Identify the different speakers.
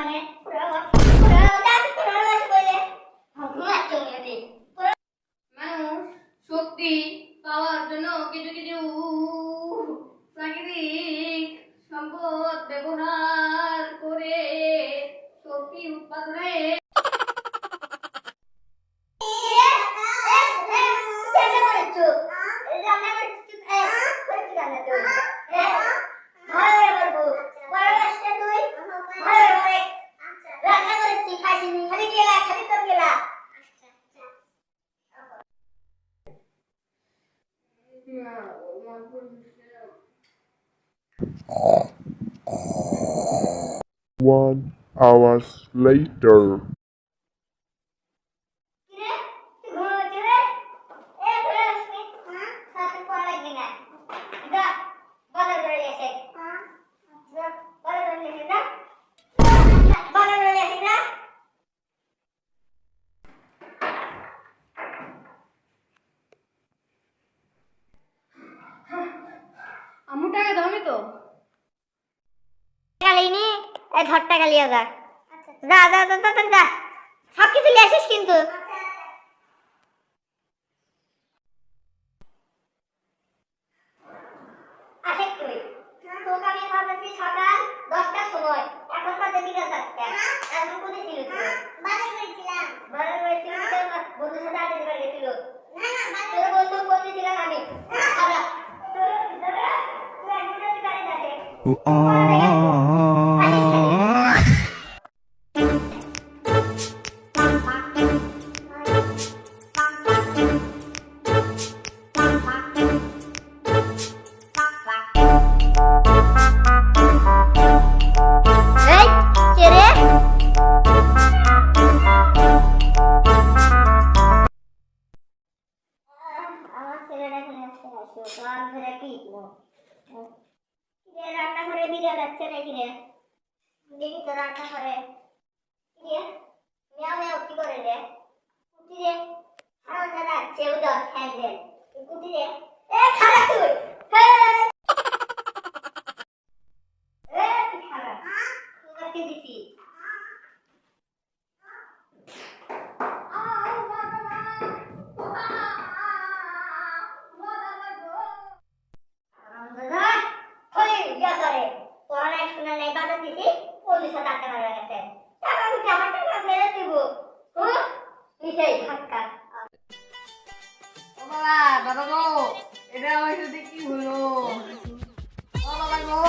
Speaker 1: মানুষ শক্তি পাওয়ার জন্য কিছু কিছু প্রাকৃতিক সম্পদ ব্যবহার করে শক্তি উৎপাদনে
Speaker 2: রান্না করেছ রান্না করেছ রান্না তুই
Speaker 3: One hours later.
Speaker 1: আমু টাকা দাও তো।
Speaker 2: গালিনি এ ঘরটা গালিয়া যা। যা যা যা যা, সব কিছু আসিস কিন্তু। দেখে এই কে রে আমার রান্না করে বিরিয়া রে দেখি তো রান্না করে। মেয়া মেয়াও কি করে রে? কুটি রে হারাম দাদা চেউ দাও হ্যাঁ রে কুটি রে এ খারাপ তুই! বাজার দিছি পল্লিশ হাজার টাকা হয়ে গেছে। টাকা আমি আমার টাকা ফেরত দিব? হুম নিচেই ফাঁকা
Speaker 1: ও বাবা বাবা গো এটা আমার সাথে কি হলো? ও বাবা গো